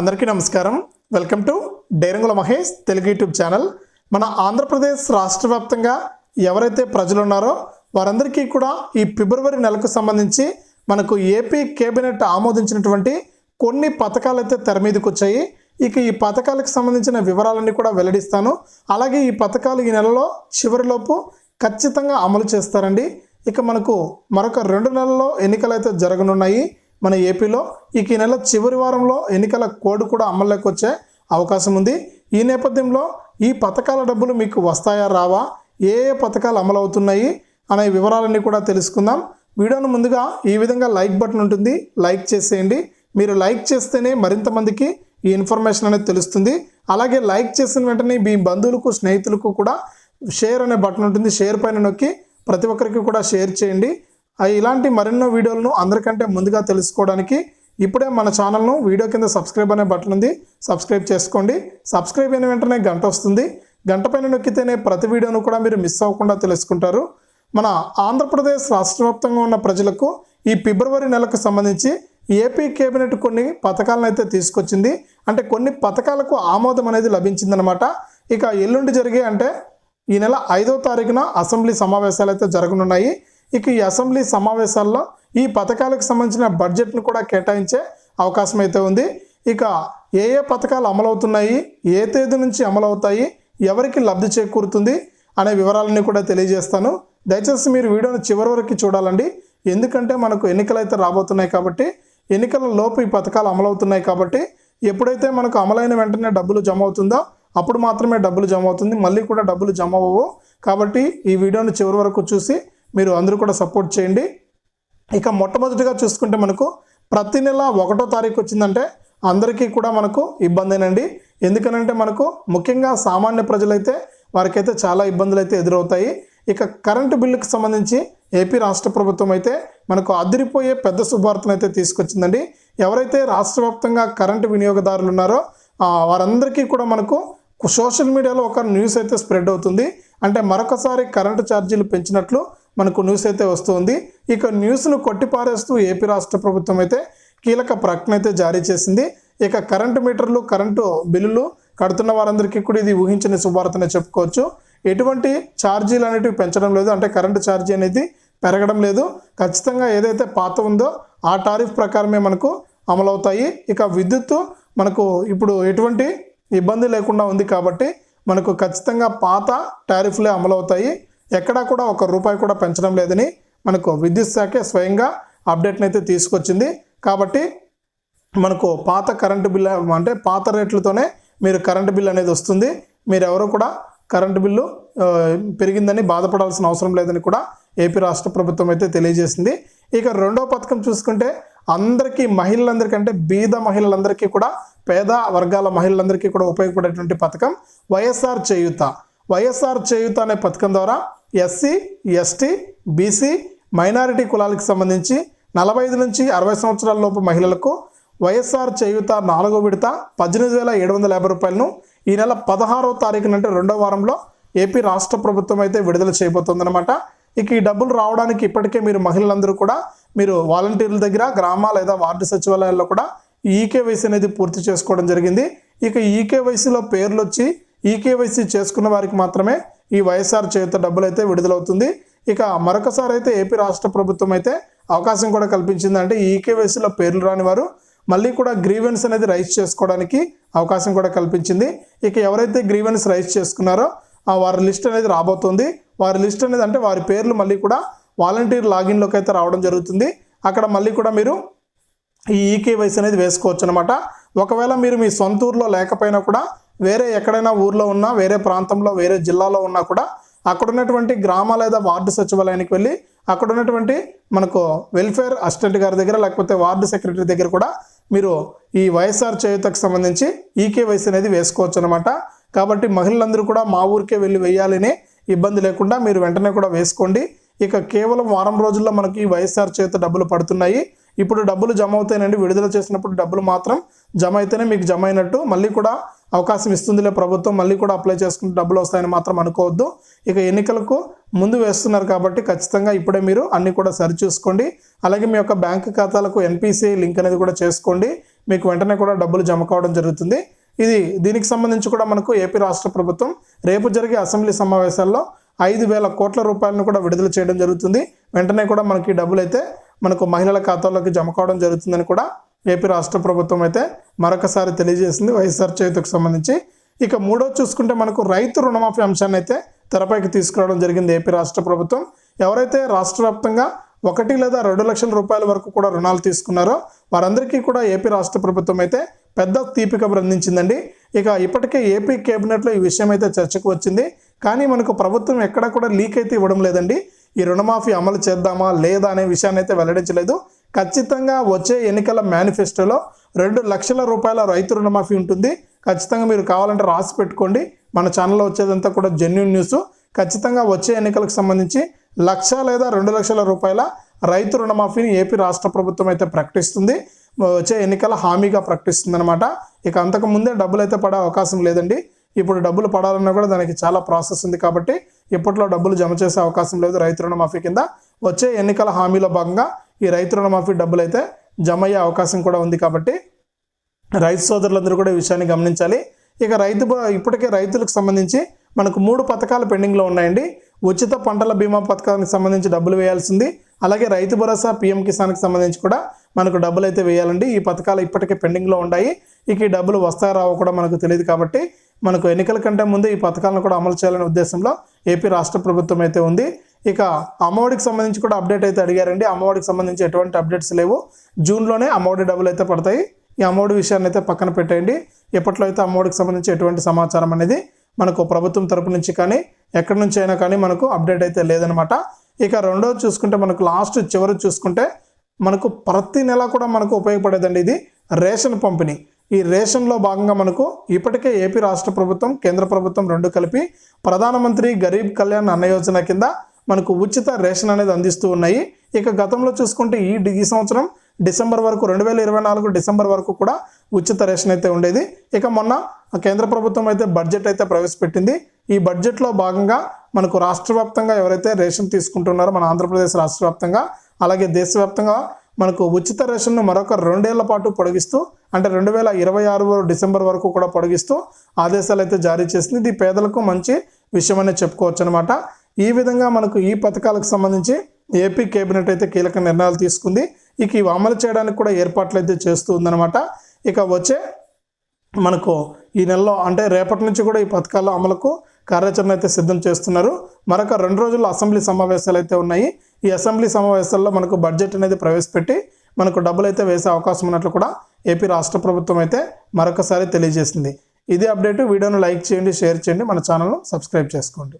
అందరికీ నమస్కారం. Welcome to Derangula Mahesh Telugu YouTube channel. మన ఆంధ్రప్రదేశ్ రాష్ట్ర వ్యాప్తంగా ఎవరైతే ప్రజలు ఉన్నారో వారందరికీ కూడా ఈ ఫిబ్రవరి నెలకు సంబంధించి మనకు ఏపీ కేబినెట్ ఆమోదించినటువంటి కొన్ని పథకాలు అయితే తెర మీదకి వచ్చాయి. ఇక ఈ పథకాలకు సంబంధించిన వివరాలన్నీ కూడా వెల్లడిస్తాను. అలాగే ఈ పథకాలు ఈ నెలలో చివరిలోపు ఖచ్చితంగా అమలు చేస్తారండి. ఇక మనకు మరొక రెండు నెలల్లో ఎన్నికలు అయితే జరగనున్నాయి. మన ఏపీలో ఇక ఈ నెల చివరి వారంలో ఎన్నికల కోడ్ కూడా అమల్లోకి వచ్చే అవకాశం ఉంది. ఈ నేపథ్యంలో ఈ పథకాల డబ్బులు మీకు వస్తాయా రావా? ఏ ఏ పథకాలు అమలు అవుతున్నాయి? అనే వివరాలన్నీ కూడా తెలుసుకుందాం. వీడియోను ముందుగా ఈ విధంగా లైక్ బటన్ ఉంటుంది. లైక్ చేసేయండి. మీరు లైక్ చేస్తేనే మరింత మందికి ఈ ఇన్ఫర్మేషన్ అనేది తెలుస్తుంది. అలాగే లైక్ చేసిన వెంటనే మీ బంధువులకు స్నేహితులకు కూడా షేర్ అనే బటన్ ఉంటుంది. షేర్ పైన నొక్కి ప్రతి ఒక్కరికి కూడా షేర్ చేయండి. ఇలాంటి మరెన్నో వీడియోలను అందరికంటే ముందుగా తెలుసుకోవడానికి ఇప్పుడే మన ఛానల్ను వీడియో కింద సబ్స్క్రైబ్ అనే బటన్ ఉంది. సబ్స్క్రైబ్ చేసుకోండి. సబ్స్క్రైబ్ అయిన వెంటనే గంట వస్తుంది. గంట పైన నొక్కితేనే ప్రతి వీడియోను కూడా మీరు మిస్ అవ్వకుండా తెలుసుకుంటారు. మన ఆంధ్రప్రదేశ్ రాష్ట్ర వ్యాప్తంగా ఉన్న ప్రజలకు ఈ ఫిబ్రవరి నెలకు సంబంధించి ఏపీ కేబినెట్ కొన్ని పథకాలను అయితే తీసుకొచ్చింది. అంటే కొన్ని పథకాలకు ఆమోదం అనేది లభించిందనమాట ఇక ఎల్లుండి జరిగే అంటే ఈ నెల ఐదో తారీఖున అసెంబ్లీ సమావేశాలు అయితే జరగనున్నాయి. ఇక ఈ అసెంబ్లీ సమావేశాల్లో ఈ పథకాలకు సంబంధించిన బడ్జెట్ను కూడా కేటాయించే అవకాశం అయితే ఉంది. ఇక ఏ ఏ పథకాలు అమలవుతున్నాయి ఏ తేదీ నుంచి అమలవుతాయి ఎవరికి లబ్ధి చేకూరుతుంది అనే వివరాలన్నీ కూడా తెలియజేస్తాను. దయచేసి మీరు వీడియోను చివరి వరకు చూడాలండి. ఎందుకంటే మనకు ఎన్నికలు అయితే రాబోతున్నాయి కాబట్టి ఎన్నికల లోపు ఈ పథకాలు అమలవుతున్నాయి కాబట్టి ఎప్పుడైతే మనకు అమలైన వెంటనే డబ్బులు జమ అవుతుందో అప్పుడు మాత్రమే డబ్బులు జమ అవుతుంది మళ్ళీ కూడా డబ్బులు జమ అవ్వవు. కాబట్టి ఈ వీడియోను చివరి వరకు చూసి మీరు అందరూ కూడా సపోర్ట్ చేయండి. ఇక మొట్టమొదటిగా చూసుకుంటే మనకు ప్రతి నెల ఒకటో తారీఖు వచ్చిందంటే అందరికీ కూడా మనకు ఇబ్బందేనండి. ఎందుకనంటే మనకు ముఖ్యంగా సామాన్య ప్రజలైతే వారికైతే చాలా ఇబ్బందులు అయితే ఎదురవుతాయి. ఇక కరెంటు బిల్లుకు సంబంధించి ఏపీ రాష్ట్ర ప్రభుత్వం అయితే మనకు అదిరిపోయే పెద్ద శుభార్తను అయితే తీసుకొచ్చిందండి. ఎవరైతే రాష్ట్ర వ్యాప్తంగా కరెంటు వినియోగదారులు ఉన్నారో వారందరికీ కూడా మనకు సోషల్ మీడియాలో ఒక న్యూస్ అయితే స్ప్రెడ్ అవుతుంది. అంటే మరొకసారి కరెంటు ఛార్జీలు పెంచినట్లు మనకు న్యూస్ అయితే వస్తుంది. ఇక న్యూస్ను కొట్టిపారేస్తూ ఏపీ రాష్ట్ర ప్రభుత్వం అయితే కీలక ప్రకటన అయితే జారీ చేసింది. ఇక కరెంటు మీటర్లు కరెంటు బిల్లులు కడుతున్న వారందరికీ కూడా ఇది ఊహించని శుభార్తనే చెప్పుకోవచ్చు. ఎటువంటి ఛార్జీలు అనేటివి పెంచడం లేదు. అంటే కరెంటు ఛార్జీ అనేది పెరగడం లేదు. ఖచ్చితంగా ఏదైతే పాత ఉందో ఆ టారిఫ్ ప్రకారమే మనకు అమలవుతాయి. ఇక విద్యుత్తు మనకు ఇప్పుడు ఎటువంటి ఇబ్బంది లేకుండా ఉంది కాబట్టి మనకు ఖచ్చితంగా పాత టారిఫ్లే అమలవుతాయి. ఎక్కడా కూడా ఒక రూపాయి కూడా పెంచడం లేదని మనకు విద్యుత్ శాఖే స్వయంగా అప్డేట్ని అయితే తీసుకొచ్చింది. కాబట్టి మనకు పాత కరెంటు బిల్ అంటే పాత రేట్లతోనే మీరు కరెంటు బిల్ అనేది వస్తుంది. మీరు ఎవరు కూడా కరెంటు బిల్లు పెరిగిందని బాధపడాల్సిన అవసరం లేదని కూడా ఏపీ రాష్ట్ర ప్రభుత్వం అయితే తెలియజేసింది. ఇక రెండో పథకం చూసుకుంటే అందరికీ మహిళలందరికీ అంటే బీద మహిళలందరికీ కూడా పేద వర్గాల మహిళలందరికీ కూడా ఉపయోగపడేటువంటి పథకం వైఎస్ఆర్ చేయూత. వైఎస్ఆర్ చేయూత అనే పథకం ద్వారా ఎస్సీ ఎస్టీ బీసీ మైనారిటీ కులాలకు సంబంధించి నలభై ఐదు నుంచి అరవై సంవత్సరాల లోపు మహిళలకు వైఎస్ఆర్ చేయూత నాలుగో విడత పద్దెనిమిది వేల ఏడు వందల యాభై రూపాయలను ఈ నెల పదహారో తారీఖున అంటే రెండో వారంలో ఏపీ రాష్ట్ర ప్రభుత్వం అయితే విడుదల చేయబోతుందన్నమాట. ఇక ఈ డబ్బులు రావడానికి ఇప్పటికే మీరు మహిళలందరూ కూడా మీరు వాలంటీర్ల దగ్గర గ్రామ లేదా వార్డు సచివాలయాల్లో కూడా ఈకేవైసీ అనేది పూర్తి చేసుకోవడం జరిగింది. ఇక ఈకేవైసీలో పేర్లు వచ్చి ఈకేవైసీ చేసుకున్న వారికి మాత్రమే ఈ వైఎస్ఆర్ చేత డబ్బులు అయితే విడుదలవుతుంది. ఇక మరొకసారి అయితే ఏపీ రాష్ట్ర ప్రభుత్వం అయితే అవకాశం కూడా కల్పించింది అంటే ఈకేవైసీలో పేర్లు రాని వారు మళ్ళీ కూడా గ్రీవెన్స్ అనేది రైజ్ చేసుకోవడానికి అవకాశం కూడా కల్పించింది. ఇక ఎవరైతే గ్రీవెన్స్ రైజ్ చేసుకున్నారో ఆ వారి లిస్ట్ అనేది రాబోతుంది. వారి లిస్ట్ అనేది అంటే వారి పేర్లు మళ్ళీ కూడా వాలంటీర్ లాగిన్లోకి అయితే రావడం జరుగుతుంది. అక్కడ మళ్ళీ కూడా మీరు ఈ ఈకేవైసీ అనేది వేసుకోవచ్చు అనమాట ఒకవేళ మీరు మీ సొంత ఊర్లో లేకపోయినా కూడా వేరే ఎక్కడైనా ఊర్లో ఉన్నా వేరే ప్రాంతంలో వేరే జిల్లాలో ఉన్నా కూడా అక్కడ ఉన్నటువంటి గ్రామ లేదా వార్డు సచివాలయానికి వెళ్ళి అక్కడ ఉన్నటువంటి మనకు వెల్ఫేర్ అసిస్టెంట్ గారి దగ్గర లేకపోతే వార్డు సెక్రటరీ దగ్గర కూడా మీరు ఈ వైఎస్ఆర్ చేయుతకు సంబంధించి ఈకేవైసీ అనేది వేసుకోవచ్చు అనమాట కాబట్టి మహిళలందరూ కూడా మా ఊరికే వెళ్ళి వేయాలని ఇబ్బంది లేకుండా మీరు వెంటనే కూడా వేసుకోండి. ఇక కేవలం వారం రోజుల్లో మనకి వైఎస్ఆర్ చేత డబ్బులు పడుతున్నాయి. ఇప్పుడు డబ్బులు జమ అవుతాయనండి. విడుదల చేసినప్పుడు డబ్బులు మాత్రం జమ అయితేనే మీకు జమ అయినట్టు మళ్ళీ కూడా అవకాశం ఇస్తుందిలే ప్రభుత్వం మళ్ళీ కూడా అప్లై చేసుకుంటే డబ్బులు వస్తాయని మాత్రం అనుకోవద్దు. ఇక ఎన్నికలకు ముందు వేస్తున్నారు కాబట్టి ఖచ్చితంగా ఇప్పుడే మీరు అన్నీ కూడా సరిచూసుకోండి. అలాగే మీ యొక్క బ్యాంక్ ఖాతాలకు ఎన్పిసిఐ లింక్ అనేది కూడా చేసుకోండి. మీకు వెంటనే కూడా డబ్బులు జమ కావడం జరుగుతుంది. ఇది దీనికి సంబంధించి కూడా మనకు ఏపీ రాష్ట్ర ప్రభుత్వం రేపు జరిగే అసెంబ్లీ సమావేశాల్లో ఐదు వేల కోట్ల రూపాయలను కూడా విడుదల చేయడం జరుగుతుంది. వెంటనే కూడా మనకి డబ్బులు అయితే మనకు మహిళల ఖాతాలోకి జమ కావడం జరుగుతుందని కూడా ఏపీ రాష్ట్ర ప్రభుత్వం అయితే మరొకసారి తెలియజేసింది వైఎస్ఆర్ చేతికి సంబంధించి. ఇక మూడో చూసుకుంటే మనకు రైతు రుణమాఫీ అంశాన్ని అయితే తెరపైకి తీసుకురావడం జరిగింది ఏపీ రాష్ట్ర ప్రభుత్వం. ఎవరైతే రాష్ట్ర వ్యాప్తంగా ఒకటి లేదా రెండు లక్షల రూపాయల వరకు కూడా రుణాలు తీసుకున్నారో వారందరికీ కూడా ఏపీ రాష్ట్ర ప్రభుత్వం అయితే పెద్ద తీపిక కబురు అందించిందండి. ఇక ఇప్పటికే ఏపీ కేబినెట్లో ఈ విషయం అయితే చర్చకు వచ్చింది. కానీ మనకు ప్రభుత్వం ఎక్కడ కూడా లీక్ అయితే ఇవ్వడం లేదండి. ఈ రుణమాఫీ అమలు చేద్దామా లేదా అనే విషయాన్ని అయితే వెల్లడించలేదు. ఖచ్చితంగా వచ్చే ఎన్నికల మేనిఫెస్టోలో రెండు లక్షల రూపాయల రైతు రుణమాఫీ ఉంటుంది. ఖచ్చితంగా మీరు కావాలంటే రాసి పెట్టుకోండి. మన ఛానల్లో వచ్చేదంతా కూడా జెన్యున్ న్యూస్ ఖచ్చితంగా వచ్చే ఎన్నికలకు సంబంధించి లక్ష లేదా రెండు లక్షల రూపాయల రైతు రుణమాఫీని ఏపీ రాష్ట్ర ప్రభుత్వం అయితే ప్రకటిస్తుంది. వచ్చే ఎన్నికల హామీగా ప్రకటిస్తుంది అనమాట ఇక అంతకు ముందే డబ్బులు అయితే పడే అవకాశం లేదండి. ఇప్పుడు డబ్బులు పడాలన్నా కూడా దానికి చాలా ప్రాసెస్ ఉంది కాబట్టి ఇప్పట్లో డబ్బులు జమ చేసే అవకాశం లేదు రైతు రుణమాఫీ కింద. వచ్చే ఎన్నికల హామీలో భాగంగా ఈ రైతు రుణమాఫీ డబ్బులు అయితే జమ అయ్యే అవకాశం కూడా ఉంది కాబట్టి రైతు సోదరులందరూ కూడా ఈ విషయాన్ని గమనించాలి. ఇక రైతు బ- ఇప్పటికే రైతులకు సంబంధించి మనకు మూడు పథకాలు పెండింగ్లో ఉన్నాయండి. ఉచిత పంటల బీమా పథకానికి సంబంధించి డబ్బులు వేయాల్సింది. అలాగే రైతు భరోసా పీఎం కిసాన్కి సంబంధించి కూడా మనకు డబ్బులు అయితే వేయాలండి. ఈ పథకాలు ఇప్పటికే పెండింగ్లో ఉన్నాయి. ఇక ఈ డబ్బులు వస్తాయో రావో కూడా మనకు తెలియదు కాబట్టి మనకు ఎన్నికల కంటే ముందు ఈ పథకాలను కూడా అమలు చేయాలనే ఉద్దేశంలో ఏపీ రాష్ట్ర ప్రభుత్వం అయితే ఉంది. ఇక అమ్మఒడికి సంబంధించి కూడా అప్డేట్ అయితే అడిగారండి. అమ్మఒడికి సంబంధించి ఎటువంటి అప్డేట్స్ లేవు. జూన్లోనే అమ్మఒడి డబ్బులు అయితే పడతాయి. ఈ అమ్మఒడి విషయాన్ని అయితే పక్కన పెట్టేయండి. ఎప్పట్లో అయితే అమ్మఒడికి సంబంధించి ఎటువంటి సమాచారం అనేది మనకు ప్రభుత్వం తరపు నుంచి కానీ ఎక్కడి నుంచి అయినా కానీ మనకు అప్డేట్ అయితే లేదనమాట ఇక రెండోది చూసుకుంటే మనకు లాస్ట్ చివరి చూసుకుంటే మనకు ప్రతి నెల కూడా మనకు ఉపయోగపడేదండి ఇది రేషన్ పంపిణీ. ఈ రేషన్లో భాగంగా మనకు ఇప్పటికే ఏపీ రాష్ట్ర ప్రభుత్వం కేంద్ర ప్రభుత్వం రెండు కలిపి ప్రధానమంత్రి గరీబ్ కళ్యాణ్ అన్న యోజన కింద మనకు ఉచిత రేషన్ అనేది అందిస్తూ ఉన్నాయి. ఇక గతంలో చూసుకుంటే ఈ ఈ సంవత్సరం డిసెంబర్ వరకు రెండు వేల ఇరవై నాలుగు డిసెంబర్ వరకు కూడా ఉచిత రేషన్ అయితే ఉండేది. ఇక మొన్న కేంద్ర ప్రభుత్వం అయితే బడ్జెట్ అయితే ప్రవేశపెట్టింది. ఈ బడ్జెట్లో భాగంగా మనకు రాష్ట్ర వ్యాప్తంగా ఎవరైతే రేషన్ తీసుకుంటున్నారో మన ఆంధ్రప్రదేశ్ రాష్ట్ర వ్యాప్తంగా అలాగే దేశవ్యాప్తంగా మనకు ఉచిత రేషన్ను మరొక రెండేళ్ళ పాటు పొడిగిస్తూ అంటే రెండు వేల ఇరవై ఆరు డిసెంబర్ వరకు కూడా పొడిగిస్తూ ఆదేశాలు అయితే జారీ చేసింది. ఇది పేదలకు మంచి విషయం అనేది చెప్పుకోవచ్చు అనమాట ఈ విధంగా మనకు ఈ పథకాలకు సంబంధించి ఏపీ కేబినెట్ అయితే కీలక నిర్ణయాలు తీసుకుంది. ఇక ఇవి అమలు చేయడానికి కూడా ఏర్పాట్లు అయితే చేస్తూ ఉందన్నమాట. ఇక వచ్చే మనకు ఈ నెలలో అంటే రేపటి నుంచి కూడా ఈ పథకాల అమలుకు కార్యాచరణ అయితే సిద్ధం చేస్తున్నారు. మరొక రెండు రోజుల్లో అసెంబ్లీ సమావేశాలు అయితే ఉన్నాయి. ఈ అసెంబ్లీ సమావేశాల్లో మనకు బడ్జెట్ అనేది ప్రవేశపెట్టి మనకు డబ్బులు అయితే వేసే అవకాశం ఉన్నట్లు కూడా ఏపీ రాష్ట్ర ప్రభుత్వం అయితే మరొకసారి తెలియజేసింది. ఇది అప్డేట్ వీడియోను లైక్ చేయండి షేర్ చేయండి మన ఛానల్ను సబ్స్క్రైబ్ చేసుకోండి.